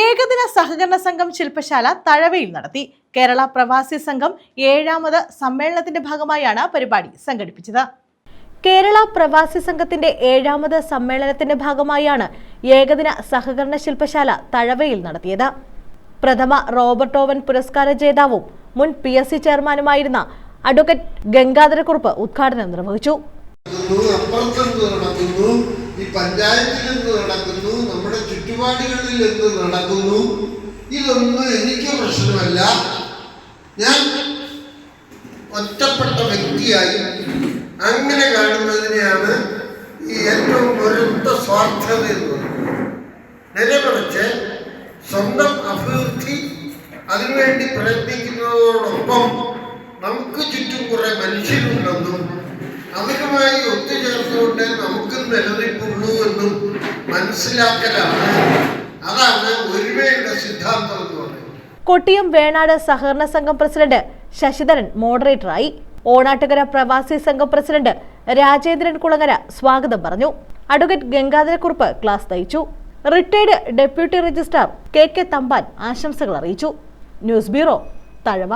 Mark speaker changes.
Speaker 1: ഏകദിന സഹകരണ സംഘം ശില്പശാല തഴവയിൽ നടത്തി. കേരള പ്രവാസി സംഘം ഏഴാമത് സമ്മേളനത്തിന്റെ ഭാഗമായാണ് പരിപാടി സംഘടിപ്പിച്ചത്. കേരള പ്രവാസി സംഘത്തിന്റെ ഏഴാമത് സമ്മേളനത്തിന്റെ ഭാഗമായാണ് ഏകദിന സഹകരണ ശില്പശാല തഴവയിൽ നടത്തിയത്. പ്രഥമ റോബർട്ടോവൻ പുരസ്കാര ജേതാവും മുൻ പി എസ് സി ചെയർമാനുമായിരുന്ന അഡ്വക്കേറ്റ് ഗംഗാധരക്കുറുപ്പ് ഉദ്ഘാടനം നിർവഹിച്ചു.
Speaker 2: ഈ പഞ്ചായത്തിൽ നടക്കുന്നു ചുറ്റുപാടുകളിൽ എന്ത് നടക്കുന്നു? ഇതൊന്നും എനിക്ക് പ്രശ്നമല്ല. ഞാൻ ഒറ്റപ്പെട്ട വ്യക്തിയായി അങ്ങനെ കാണുന്നതിനെയാണ് ഈ ഏറ്റവും ഒരൊറ്റ സ്വാർത്ഥത എന്ന് പറയുന്നത്. സ്വന്തം അഭിവൃദ്ധി അതിനുവേണ്ടി പ്രയത്നിക്കുന്നതോടൊപ്പം നമുക്ക് ചുറ്റും കുറെ മനുഷ്യരുണ്ടെന്നും അവരുമായി ഒത്തുചേർന്നുകൊണ്ട് നമുക്ക് നിലനിൽപ്പുള്ളൂ മനസ്സിലാക്കലാണ്. അതാണ് ഒരുമയുടെ സിദ്ധാന്തം എന്ന് പറയുന്നത്.
Speaker 1: കൊട്ടിയം വേണാട് സഹകരണ സംഘം പ്രസിഡന്റ് ശശിധരൻ മോഡറേറ്ററായി. ഓണാട്ടുകര പ്രവാസി സംഘം പ്രസിഡന്റ് രാജേന്ദ്രൻ കുളങ്ങര സ്വാഗതം പറഞ്ഞു. അഡ്വക്കേറ്റ് ഗംഗാധരക്കുറുപ്പ് ക്ലാസ് നയിച്ചു. Retired deputy registrar K K Thampan ആശംസകൾ അറിയിച്ചു. News bureau Thazhava.